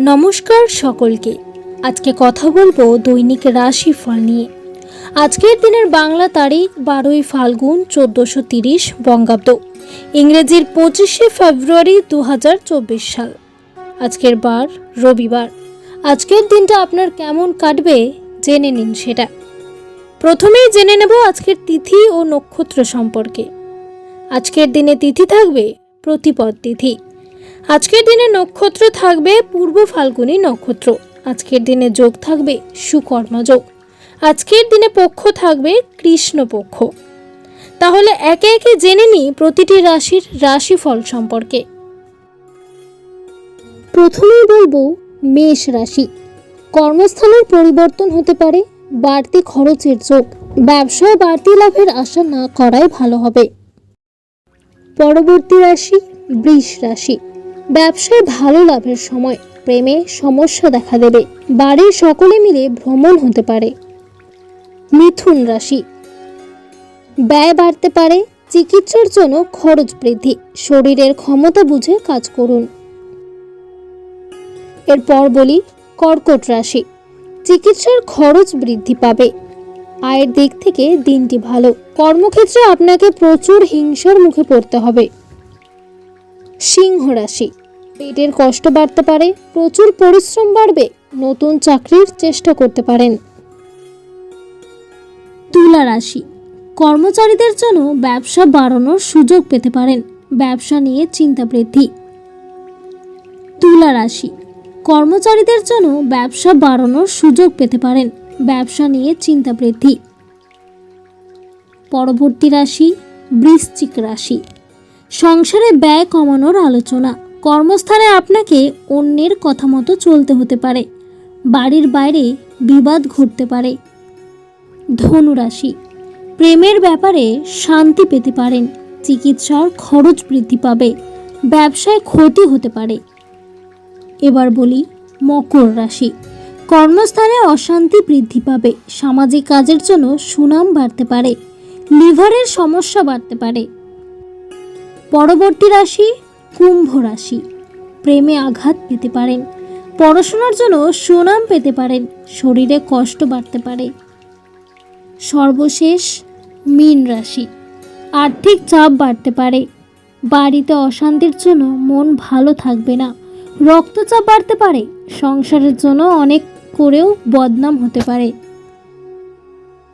নমস্কার সকলকে। আজকে কথা বলব দৈনিক রাশিফল নিয়ে। আজকের দিনের বাংলা তারিখ বারোই ফাল্গুন চোদ্দোশো তিরিশ বঙ্গাব্দ। ইংরেজির পঁচিশে ফেব্রুয়ারি দু হাজার চব্বিশ সাল। আজকের বার রবিবার। আজকের দিনটা আপনার কেমন কাটবে জেনে নিন সেটা। প্রথমেই জেনে নেব আজকের তিথি ও নক্ষত্র সম্পর্কে। আজকের দিনে তিথি থাকবে প্রতিপদ তিথি। আজকের দিনে নক্ষত্র থাকবে পূর্ব ফাল্গুনী নক্ষত্র। আজকের দিনে যোগ থাকবে সুকর্মযোগ আজকের দিনে পক্ষ থাকবে কৃষ্ণ পক্ষ। তাহলে একে একে জেনে নিই প্রতিটি রাশির রাশিফল সম্পর্কে। প্রথমেই বলব মেষ রাশি। কর্মস্থানের পরিবর্তন হতে পারে, বাড়তি খরচের যোগ। ব্যবসায় বাড়তি লাভের আশা না করাই ভালো হবে। পরবর্তী রাশি বৃষ রাশি। ব্যবসায় ভালো লাভের সময় প্রেমে সমস্যা দেখা দেবে। বাড়ির সকলে মিলে ভ্রমণ হতে পারে। মিথুন রাশি। ব্যয় বাড়তে পারে, চিকিৎসার জন্য খরচ বৃদ্ধি, শরীরের ক্ষমতা বুঝে কাজ করুন। এরপর বলি, কর্কট রাশি। চিকিৎসার খরচ বৃদ্ধি পাবে। আয়ের দিক থেকে দিনটি ভালো। কর্মক্ষেত্রে আপনাকে প্রচুর হিংসার মুখে পড়তে হবে। সিংহ রাশি। পেটের কষ্ট বাড়তে পারে, প্রচুর পরিশ্রম বাড়বে, নতুন চাকরির চেষ্টা করতে পারেন। তুলা রাশি। কর্মচারীদের জন্য ব্যবসা বাড়ানোর সুযোগ পেতে পারেন, ব্যবসা নিয়ে চিন্তা বৃদ্ধি। তুলা রাশি। কর্মচারীদের জন্য ব্যবসা বাড়ানোর সুযোগ পেতে পারেন, ব্যবসা নিয়ে চিন্তা বৃদ্ধি। পরবর্তী রাশি, বৃশ্চিক রাশি। সংসারে ব্যয় কমানোর আলোচনা। কর্মস্থানে আপনাকে অন্যের কথা মতো চলতে হতে পারে। বাড়ির বাইরে বিবাদ ঘটতে পারে। ধনুরাশি। প্রেমের ব্যাপারে শান্তি পেতে পারেন। চিকিৎসার খরচ বৃদ্ধি পাবে। ব্যবসায় ক্ষতি হতে পারে। এবার বলি, মকর রাশি। কর্মস্থানে অশান্তি বৃদ্ধি পাবে। সামাজিক কাজের জন্য সুনাম বাড়তে পারে। লিভারের সমস্যা বাড়তে পারে। পরবর্তী রাশি কুম্ভ রাশি। প্রেমে আঘাত পেতে পারেন। পড়াশোনার জন্য সুনাম পেতে পারেন। শরীরে কষ্ট বাড়তে পারে। সর্বশেষ মীন রাশি। আর্থিক চাপ বাড়তে পারে। বাড়িতে অশান্তির জন্য মন ভালো থাকবে না। রক্তচাপ বাড়তে পারে। সংসারের জন্য অনেক করেও বদনাম হতে পারে।